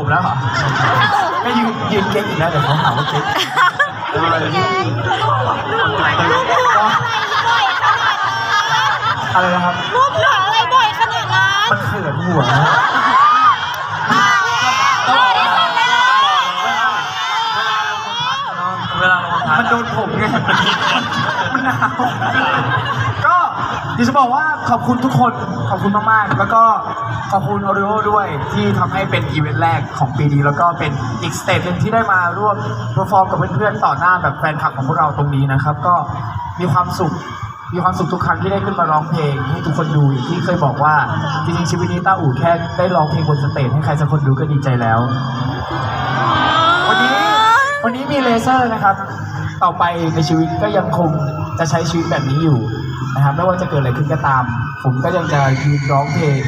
ผมแล้วเหรอก็ยืนยืนเก๊กอีกแล้วเดี๋ยวเขาหาว่าเก๊กออแกรูปหัวอะไรบ่อยขนาดนั้นอะไรนะครับรูปหัวอะไรบ่อยขนาดนั้นมันเขินหัวเออที่สุดเลยเวลาลงพักมันโดนผมไงมันหนาว อยากจะบอกว่าขอบคุณทุกคนขอบคุณมากๆ แล้วก็ขอบคุณโอริโอด้วยที่ทำให้เป็นอีเวนต์แรกของปีนี้ แล้วก็เป็นอีกสเตจหนึ่งที่ได้มาร่วมเพอร์ฟอร์มกับเพื่อนๆต่อหน้าแบบแฟนคลับของพวกเราตรงนี้นะครับ ก็มีความสุข มีความสุขทุกครั้งที่ได้ขึ้นมาร้องเพลงให้ทุกคนดูอย่างที่เคยบอกว่าจริงๆชีวิตนี้ต้าอู่แค่ได้ร้องเพลงบนสเตจให้ใครสักคนดูก็ดีใจแล้ว วันนี้วันนี้มีเลเซอร์นะครับ ต่อไปในชีวิตก็ยังคงจะใช้ชีวิตแบบนี้อยู่ นะครับไม่ว่าจะเกิดอะไรขึ้นก็ตาม ผมก็ยังจะยืนร้องเพลง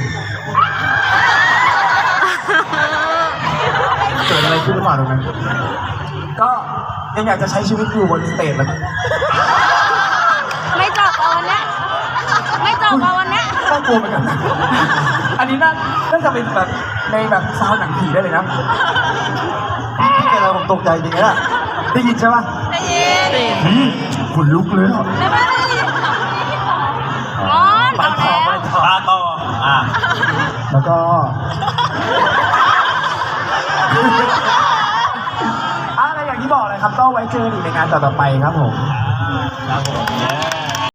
เกิดอะไรขึ้นหรือเปล่าตรงนั้นก็ยังอยากจะใช้ชีวิตอยู่บนสเตจแล้วไม่จบเอาวันเนี้ยไม่จบเอาวันเนี้ยน่ากลัวเหมือนกันนะอันนี้น่าน่าจะเป็นแบบในแบบซาวด์หนังผีได้เลยนะพี่เป็นอะไรผมตกใจจริงๆนะได้ยินใช่ปะได้ยินอืมขนลุกเลยอะได้ไหมไแล้วก็ อะไรอย่างที่บอกเลยครับก็ไว้เจอกันอีกในงานต่อๆไปครับผม ครับผมเย้